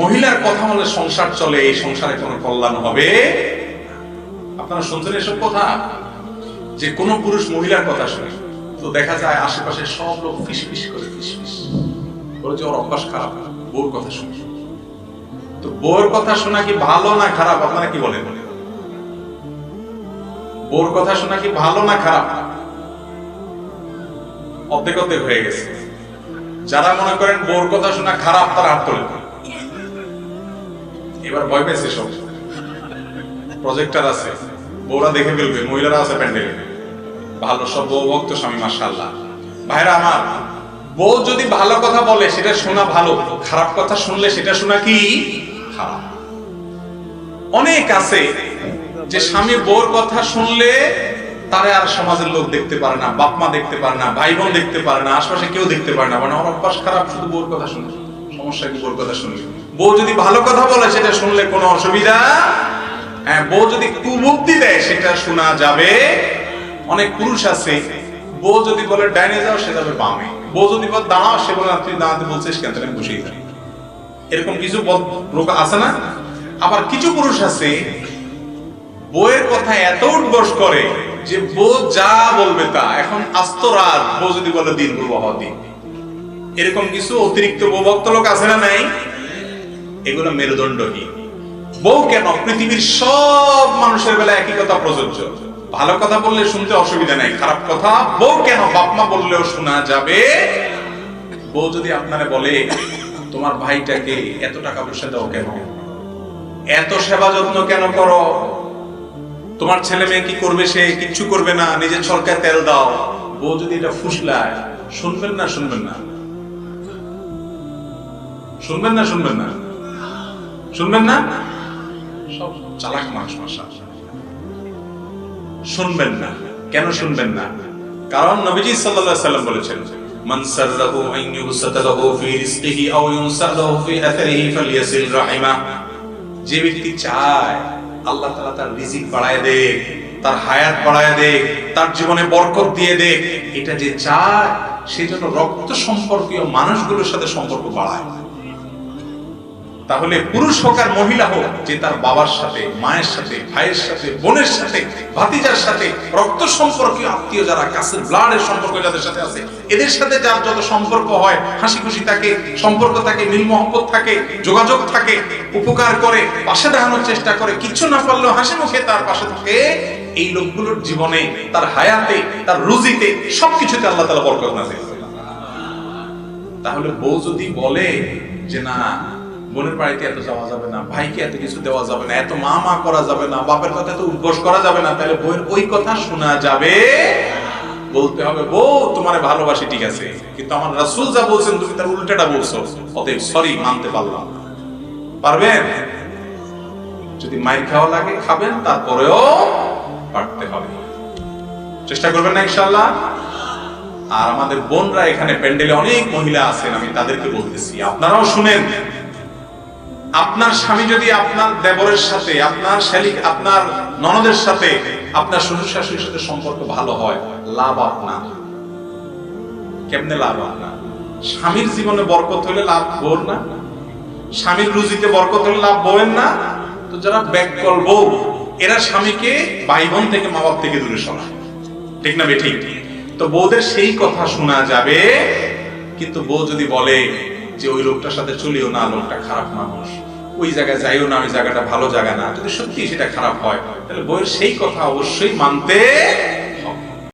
মহিলার কথা বলে সংসার চলে, এই সংসারে কোনো কল্যাণ হবে? আপনারা শুনছেন এসব কথা? যে কোন পুরুষ মহিলার কথা শুনে। তো দেখা যায় আশেপাশে সব লোক ফিস ফিস করে ফিস ফিস বলে ওর অভ্যাস খারাপ, বউর কথা শুনে। তো বউর কথা শোনা কি ভালো না খারাপ? আপনারা কি বলেন? বউর কথা শোনা কি ভালো না খারাপ? অর্ধেক অর্ধেক হয়ে গেছে। যারা মনে করেন বউর কথা শোনা খারাপ, তারা হাত এবার ভয় পেয়েছে সব। প্রজেক্টার আছে। বউরা দেখে ফেলবে, মহিলারা আছে প্যান্ডেলে। ভালো সব বউ ভক্ত স্বামী মাসাল্লাহ ভাইরা আমার, বউ যদি ভালো কথা বলে, সেটা শোনা ভালো। খারাপ কথা শুনলে সেটা শোনা কি? খারাপ। অনেক আছে যে স্বামী বউর কথা শুনলে তারে আর সমাজের লোক দেখতে পারে না, বাপ মা দেখতে পারে না, ভাই বোন দেখতে পারে না, আশপাশে কেউ দেখতে পারে না। মানে অভ্যাস খারাপ, শুধু বউর কথা শুনে। সমস্যা কি বউর কথা শুনলে? বউ যদি ভালো কথা বলে, সেটা শুনলে কোনো অসুবিধা? হ্যাঁ বউ যদি কুবুদ্ধি দেয়, সেটা শোনা যাবে। অনেক পুরুষ আছে, বউ যদি বলে, ডাইনে যাও, সে যাবে বামে। বউ যদি বলে, দাঁড়াও, সে বলে তুই দাঁড়াতে বলছিস কেন? তাহলে বসেই থাকি এরকম কিছু লোক আছে না? আবার কিছু পুরুষ আছে, বউয়ের কথা এত উদ্বস করে যে বউ যা বলবে তা। এখন আস্ত রাত বউ যদি বলে, দিন প্রবাহ দিন এরকম কিছু অতিরিক্ত বউ ভক্ত লোক আছে না নাই? এগুলো মেরুদণ্ডহীন। বউ কেন? পৃথিবীর সব মানুষের বেলা একই কথা প্রযোজ্য। ভালো কথা বললে শুনতে অসুবিধা নাই, খারাপ কথা বউ কেন? বাপমা বললেও শোনা যাবে। বউ যদি আপনারা বলে, তোমার ভাইটাকে এত টাকা পয়সা দাও কেন? এত সেবা যত্ন কেন করো? তোমার ছেলে মেয়ে কি করবে সে? কিচ্ছু করবে না, নিজের সরকার তেল দাও। বউ যদি এটা ফুসলায়, শুনবেন না শুনবেন না। শুনবেন না শুনবেন না। শুনবেন না? সব চালাক মানুষ মাসা শুনবেন না। কেন শুনবেন না? কারণ নবীজি সাল্লাল্লাহু সাল্লাম বলেছেন, মান সাররাহু লাহু ফি রিজকিহি আও ফি আথরিহি ফালইয়াসিল রাহিমা। যে ব্যক্তি চায় আল্লাহ তাআলা তার রিজিক বাড়ায় দেখ তার হায়াত বাড়ায় দেখ তার জীবনে বরকত দিয়ে দেখ এটা যে চায় সেই জন্য রক্ত সম্পর্কীয় মানুষগুলোর সাথে সম্পর্ক বাড়ায়। তাহলে পুরুষ হোক আর মহিলা হোক, যে তার বাবার সাথে, মায়ের সাথে, ভাইয়ের সাথে, বোনের সাথে, ভাতিজার সাথে, রক্ত সম্পর্কীয় আত্মীয় যারা, কাছের ব্লাডের সম্পর্ক যাদের সাথে আছে, এদের সাথে যার যত সম্পর্ক হয় হাসি খুশি থাকে, সম্পর্ক থাকে মিল মহব্বত থাকে, যোগাযোগ থাকে, উপকার করে, পাশে দাঁড়ানোর চেষ্টা করে কিচ্ছু না পারলেও হাসি মুখে তার পাশে থাকে, এই লোকগুলোর জীবনে, তার হায়াতে, তার রুজিতে সবকিছুতে আল্লাহ তালা বরকত না তাহলে বউ যদি বলে যে না বোনের বাড়িতে এত যাওয়া যাবে না, ভাইকে এত কিছু দেওয়া যাবে না, এত মা মা করা যাবে না, বাপের কথা এত উদ্ঘোষ করা যাবে না, তাহলে বউয়ের ওই কথা শোনা যাবে? বলতে হবে, বউ, তোমার ভালোবাসি, ঠিক আছে, কিন্তু আমার রাসূল যা বলছেন, তুমি তার উল্টাটা বলছো, অতএব সরি মানতে পারলাম পারবেন? যদি মাইর খাওয়া লাগে, খাবেন, তারপরেও পারতে হবে। চেষ্টা করবেন না, ইনশাআল্লাহ? আর আমাদের বোনরা এখানে প্যান্ডেলে অনেক মহিলা আছেন, আমি তাদেরকে বলতেছি, আপনারাও শুনেন। আপনার স্বামী যদি আপনার দেবরের সাথে, আপনার শালিক, আপনার ননদের সাথে, আপনার শ্বশুর শাশুড়ির সাথে সম্পর্ক ভালো হয়, লাভ আপনার। কেমনে লাভ আপনার? স্বামীর জীবনে বরকত হলে লাভ বোর না? স্বামীর রুজিতে বরকত হলে লাভ বউয়ের না? তো যারা ব্যাককল বউ, এরা স্বামীকে ভাই বোন থেকে মা বাপ থেকে দূরে সরায়। ঠিক না বেঠিক? তো বউদের সেই কথা শোনা যাবে, কিন্তু বউ যদি বলে যে ওই লোকটার সাথে চলিও না, লোকটা খারাপ মানুষ। ওই জায়গায় যাইও না, ওই জায়গাটা ভালো জায়গা না। যদি সত্যি সেটা খারাপ হয়, তাহলে বইয়ের সেই কথা অবশ্যই মানতে